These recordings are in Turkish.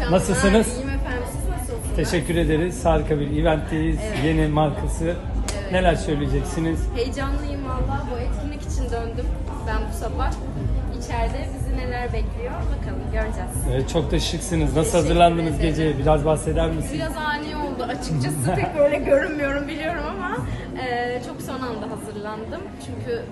akşamlar. Nasılsınız? İyiyim efendim. Siz nasılsınız? Teşekkür ederiz. Harika bir eventteyiz. Yeni markası. Neler söyleyeceksiniz? Heyecanlıyım valla. Bu etkinlik için döndüm ben bu sabah. İçeride bizi neler bekliyor bakalım göreceğiz. Ee, çok da şıksınız. Nasıl Teşekkür hazırlandınız ederim. geceye? Biraz bahseder misiniz? Biraz ani oldu açıkçası pek böyle görünmüyorum biliyorum ama e, çok son anda hazırlandım. Çünkü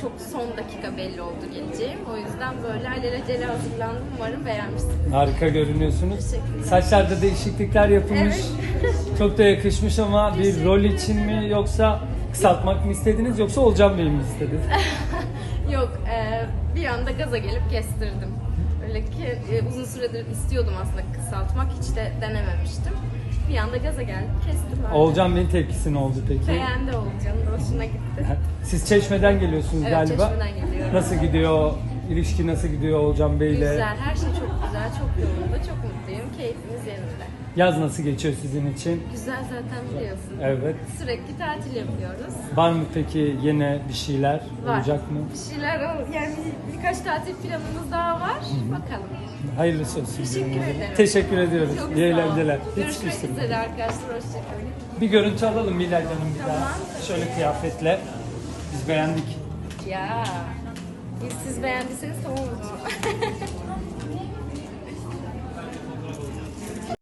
çok son dakika belli oldu geleceğim. O yüzden böyle alelacele hazırlandım. Umarım beğenmişsiniz. Harika görünüyorsunuz. Saçlarda değişiklikler yapılmış. Çok da yakışmış ama bir rol için mi yoksa kısaltmak mı istediniz yoksa Olcan Bey mi istediniz? Yok, e, bir anda gaza gelip kestirdim. Öyle ki e, uzun süredir istiyordum aslında kısaltmak, hiç de denememiştim. Bir anda gaza geldim, kestim öyle. Olcan Bey'in tepkisi ne oldu peki? Beğendi Olcan'ın, hoşuna gitti. Siz Çeşme'den geliyorsunuz Evet, galiba. Çeşme'den geliyorum. Nasıl gidiyor? İlişki nasıl gidiyor Olcan Bey'le? Güzel, her şey çok güzel, çok yolunda, çok mutluyum, keyfimiz yerinde. Yaz nasıl geçiyor sizin için? Güzel zaten biliyorsun. Evet. Sürekli tatil yapıyoruz. Var mı peki yine bir şeyler Var. olacak mı? Bir şeyler, ol- yani birkaç tatil planımız daha var. Bakalım. Hayırlısı olsun. Teşekkür diyorum. ederim. Teşekkür ediyoruz. Çok İyi sağ eğlenceler. Hiç Görüşmek üzere arkadaşlar, hoşçakalın. Bir görüntü alalım Milal Hanım bir daha. Tamam. Şöyle kıyafetle. Biz beğendik. Ya. Siz beğendiyseniz tamam.